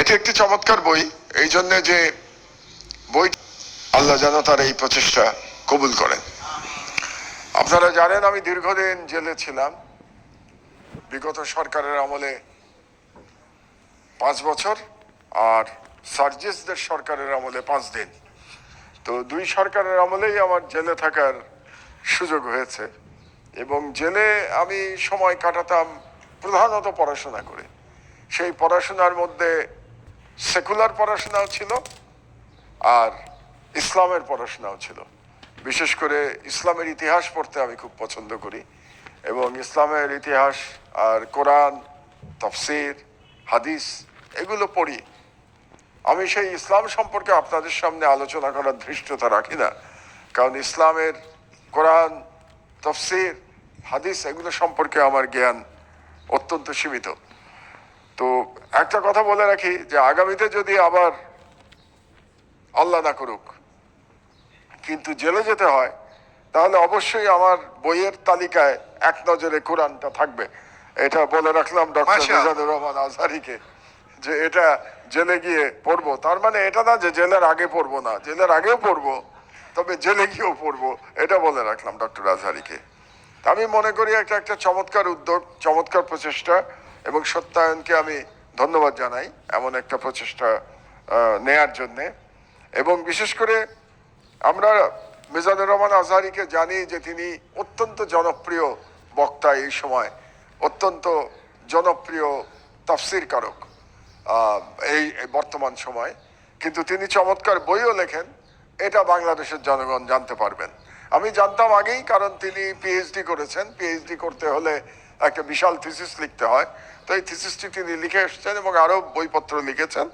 এটি একটি চমৎকার বই। এই জন্য যে বই আল্লাহ যেন তার এই প্রচেষ্টা কবুল করেন। আপনারা জানেন, আমি দীর্ঘদিন জেলে ছিলাম। বিগত সরকারের আমলে পাঁচ বছর আর সার্জিসদের সরকারের আমলে পাঁচ দিন। তো দুই সরকারের আমলেই আমার জেলে থাকার সুযোগ হয়েছে এবং জেলে আমি সময় কাটাতাম প্রধানত পড়াশোনা করে। সেই পড়াশোনার মধ্যে সেকুলার পড়াশোনাও ছিল আর ইসলামের পড়াশোনাও ছিল। বিশেষ করে ইসলামের ইতিহাস পড়তে আমি খুব পছন্দ করি এবং ইসলামের ইতিহাস আর কোরআন, তফসির, হাদিস এগুলো পড়ি। আমি সেই ইসলাম সম্পর্কে আপনাদের সামনে আলোচনা করার ধৃষ্টতা রাখি না। কারণ ইসলামের কোরআন, তফসির, হাদিস এগুলো সম্পর্কে আমার জ্ঞান অত্যন্ত সীমিত। একটা কথা বলে রাখি যে আগামীতে যদি আবার আল্লাহ না করুক কিন্তু জেলে যেতে হয় তাহলে অবশ্যই আমার বইয়ের তালিকায় এক নজরে কোরআনটা থাকবে। এটা বলে রাখলাম ডক্টর। মিজানুর রহমান আজহারিকে যে এটা জেলে গিয়ে পড়ব। তার মানে এটা না যে জেলের আগে পড়ব না জেলের আগেও পড়ব তবে জেলে গিয়েও পড়ব এটা বলে রাখলাম ডক্টর আজহারিকে। আমি মনে করি একটা একটা চমৎকার উদ্যোগ চমৎকার প্রচেষ্টা এবং সত্যায়নকে আমি ধন্যবাদ জানাই এমন একটা প্রচেষ্টা নেয়ার জন্যে। এবং বিশেষ করে আমরা মিজানুর রহমান আজহারিকে জানি যে তিনি অত্যন্ত জনপ্রিয় বক্তা এই সময়, অত্যন্ত জনপ্রিয় তাফসির কারক এই এই বর্তমান সময়। কিন্তু তিনি চমৎকার বইও লেখেন, এটা বাংলাদেশের জনগণ জানতে পারবেন। আমি জানতাম আগেই কারণ তিনি পিএইচডি করেছেন। পিএইচডি করতে হলে একটা বিশাল থিসিস লিখতে হয়। তো এই থিসিসটি তিনি লিখে এসেছেন এবং আরও বইপত্র লিখেছেন।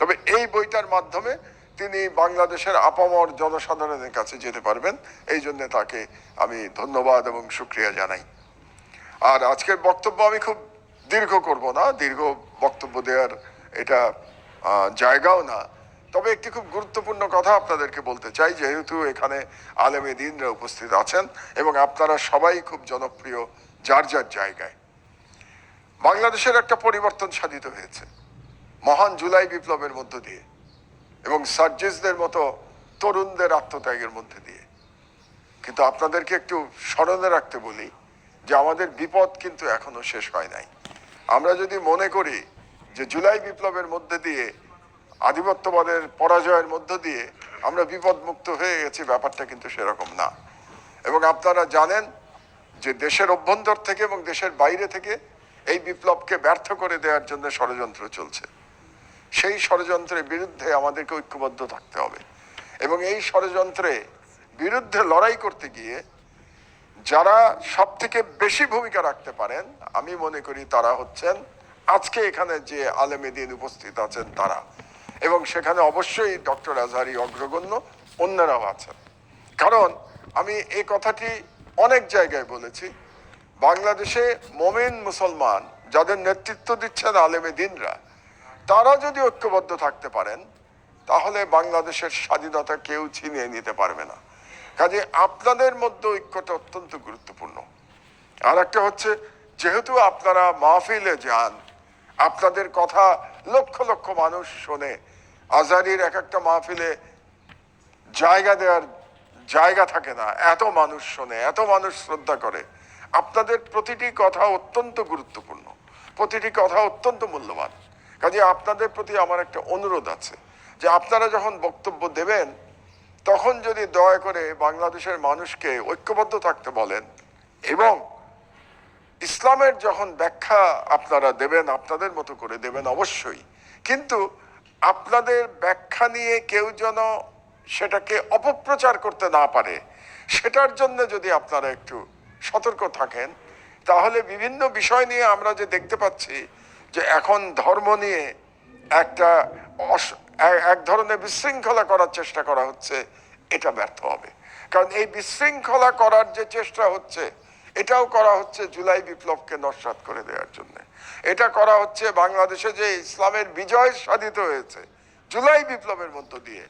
তবে এই বইটার মাধ্যমে তিনি বাংলাদেশের আপামর জনসাধারণের কাছে যেতে পারবেন। এই জন্য তাকে আমি ধন্যবাদ এবং সুক্রিয়া জানাই। আর আজকের বক্তব্য আমি খুব দীর্ঘ করব না। দীর্ঘ বক্তব্য দেওয়ার এটা জায়গাও না। তবে একটি খুব গুরুত্বপূর্ণ কথা আপনাদেরকে বলতে চাই, যেহেতু এখানে আলেমে দিনরা উপস্থিত আছেন এবং আপনারা সবাই খুব জনপ্রিয় যার যার জায়গায়। বাংলাদেশের একটা পরিবর্তন সাধিত হয়েছে। মহান জুলাই বিপ্লবের মধ্য দিয়ে এবং সার্জিসদের মতো তরুণদের আত্মত্যাগের মধ্যে দিয়ে। কিন্তু আপনাদেরকে একটু স্মরণে রাখতে বলি যে আমাদের বিপদ কিন্তু এখনও শেষ হয় নাই। আমরা যদি মনে করি যে জুলাই বিপ্লবের মধ্যে দিয়ে, আধিপত্যবাদের পরাজয়ের মধ্য দিয়ে আমরা বিপদ মুক্ত হয়ে গেছি, ব্যাপারটা কিন্তু সেরকম না। এবং আপনারা জানেন যে দেশের অভ্যন্তর থেকে এবং দেশের বাইরে থেকে এই বিপ্লবকে ব্যর্থ করে দেওয়ার জন্য ষড়যন্ত্র চলছে। সেই ষড়যন্ত্রের বিরুদ্ধে আমাদেরকে ঐক্যবদ্ধ থাকতে হবে এবং এই ষড়যন্ত্রে বিরুদ্ধে লড়াই করতে গিয়ে যারা সব থেকে বেশি ভূমিকা রাখতে পারেন, আমি মনে করি তারা হচ্ছেন আজকে এখানে যে আলেমেদিন উপস্থিত আছেন তারা। এবং সেখানে অবশ্যই ডক্টর আজহারি অগ্রগণ্য, অন্যরাও আছেন। কারণ আমি এই কথাটি অনেক জায়গায় বলেছি বাংলাদেশে মমিন মুসলমান যাদের নেতৃত্ব দিচ্ছেন আলেমে দিনরা, তারা যদি ঐক্যবদ্ধ থাকতে পারেন, তাহলে বাংলাদেশের স্বাধীনতা কেউ ছিনিয়ে নিতে পারবে না। কাজে আপনাদের মধ্যে ঐক্যটা অত্যন্ত গুরুত্বপূর্ণ। আর একটা হচ্ছে, যেহেতু আপনারা মাহফিলে যান, আপনাদের কথা লক্ষ লক্ষ মানুষ শোনে, আজারির এক একটা মাহফিলে জায়গা দেওয়ার জায়গা থাকে না, এত মানুষ শোনে, এত মানুষ শ্রদ্ধা করে। আপনাদের প্রতিটি কথা অত্যন্ত গুরুত্বপূর্ণ, প্রতিটি কথা অত্যন্ত মূল্যবান। কাজে আপনাদের প্রতি আমার একটা অনুরোধ আছে যে আপনারা যখন বক্তব্য দেবেন, তখন যদি দয়া করে বাংলাদেশের মানুষকে ঐক্যবদ্ধ থাকতে বলেন এবং ইসলামের যখন ব্যাখ্যা আপনারা দেবেন, আপনাদের মতো করে দেবেন অবশ্যই। কিন্তু আপনাদের ব্যাখ্যা নিয়ে কেউ যেন সেটাকে অপপ্রচার করতে না পারে, সেটার জন্য যদি আপনারা একটু সতর্ক থাকেন, তাহলে বিভিন্ন বিষয় নিয়ে আমরা যে দেখতে পাচ্ছি যে এখন ধর্ম নিয়ে একটা এক ধরনের বিশৃঙ্খলা করার চেষ্টা করা হচ্ছে, এটা ব্যর্থ হবে। কারণ এই বিশৃঙ্খলা করার যে চেষ্টা হচ্ছে, এটাও করা হচ্ছে জুলাই বিপ্লবকে নস্বাত করে দেওয়ার জন্য। এটা করা হচ্ছে বাংলাদেশে যে ইসলামের বিজয় সাধিত হয়েছে, জুলাই বিপ্লবের মধ্য দিয়ে,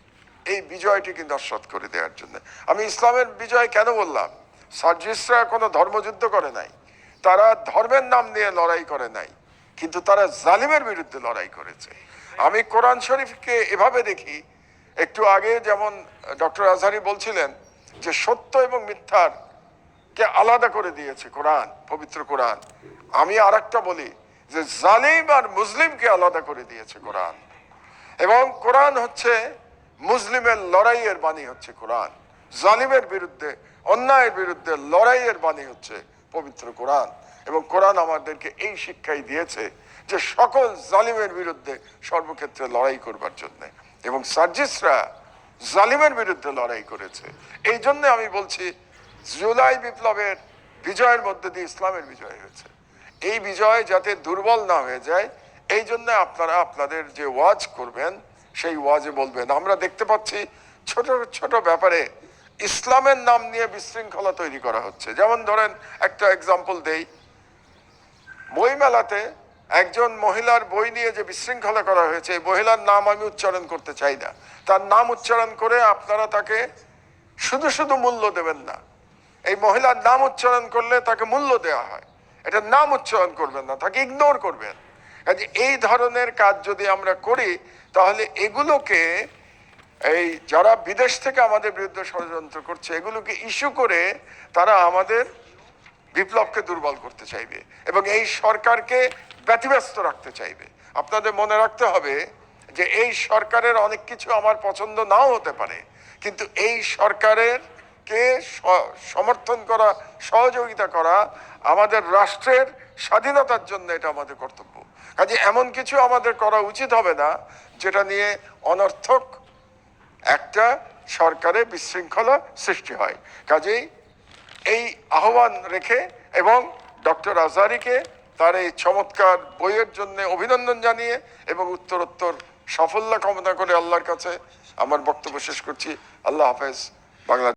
এই বিজয়টিকে নস্বাত করে দেওয়ার জন্য। আমি ইসলামের বিজয় কেন বললাম? সার্জিসরা কোনো ধর্মযুদ্ধ করে নাই। তারা ধর্মের নাম নিয়ে লড়াই করে নাই, কিন্তু তারা জালিমের বিরুদ্ধে লড়াই করেছে। আমি কোরআন শরীফকে এভাবে দেখি, একটু আগে যেমন ডক্টর আজহারি বলছিলেন যে সত্য এবং মিথ্যার কে আলাদা করে দিয়েছে কোরআন, পবিত্র কোরআন। আমি আর বলি যে জালিম আর মুসলিমকে আলাদা করে দিয়েছে কোরআন। এবং কোরআন হচ্ছে মুসলিমের লড়াইয়ের বাণী হচ্ছে কোরআন। জালিমের বিরুদ্ধে, অন্যায়ের বিরুদ্ধে লড়াইয়ের বাণী হচ্ছে পবিত্র কোরআন। এবং কোরআন আমাদেরকে এই শিক্ষাই দিয়েছে যে সকল জালিমের বিরুদ্ধে সর্বক্ষেত্রে লড়াই করবার জন্যে। এবং সার্জিসরা জালিমের বিরুদ্ধে লড়াই করেছে। এই জন্য আমি বলছি, জুলাই বিপ্লবের বিজয়ের মধ্যে দিয়ে ইসলামের বিজয় হয়েছে। এই বিজয় যাতে দুর্বল না হয়ে যায়, এই জন্য আপনারা আপনাদের যে ওয়াজ করবেন, সেই ওয়াজে বলবেন। আমরা দেখতে পাচ্ছি ছোট ছোট ব্যাপারে ইসলামের নাম নিয়ে বিশৃঙ্খলা তৈরি করা হচ্ছে। যেমন ধরেন, একটা এক্সাম্পল দেই। বইমেলাতে একজন মহিলার বই নিয়ে যে বিশৃঙ্খলা করা হয়েছে, এই মহিলার নাম আমি উচ্চারণ করতে চাই না। তার নাম উচ্চারণ করে আপনারা তাকে শুধু শুধু মূল্য দেবেন না। এই মহিলার নাম উচ্চারণ করলে তাকে মূল্য দেওয়া হয়। এটা নাম উচ্চারণ করবেন না, তাকে ইগনোর করবেন। কাজে এই ধরনের কাজ যদি আমরা করি, তাহলে এগুলোকে এই যারা বিদেশ থেকে আমাদের বিরুদ্ধে ষড়যন্ত্র করছে, এগুলোকে ইস্যু করে তারা আমাদের বিপ্লবকে দুর্বল করতে চাইবে এবং এই সরকারকে ব্যতিব্যস্ত রাখতে চাইবে। আপনাদের মনে রাখতে হবে যে এই সরকারের অনেক কিছু আমার পছন্দ নাও হতে পারে, কিন্তু এই সরকারের কে সমর্থন করা, সহযোগিতা করা আমাদের রাষ্ট্রের স্বাধীনতার জন্য এটা আমাদের কর্তব্য। কাজে এমন কিছু আমাদের করা উচিত হবে না, যেটা নিয়ে অনর্থক একটা সরকারে বিশৃঙ্খলা সৃষ্টি হয়। কাজেই এই আহ্বান রেখে এবং ডক্টর আজহারিকে তার এই চমৎকার বইয়ের জন্য অভিনন্দন জানিয়ে এবং উত্তরোত্তর সাফল্য কামনা করে আল্লাহর কাছে আমার বক্তব্য শেষ করছি। আল্লাহ হাফেজ। বাংলা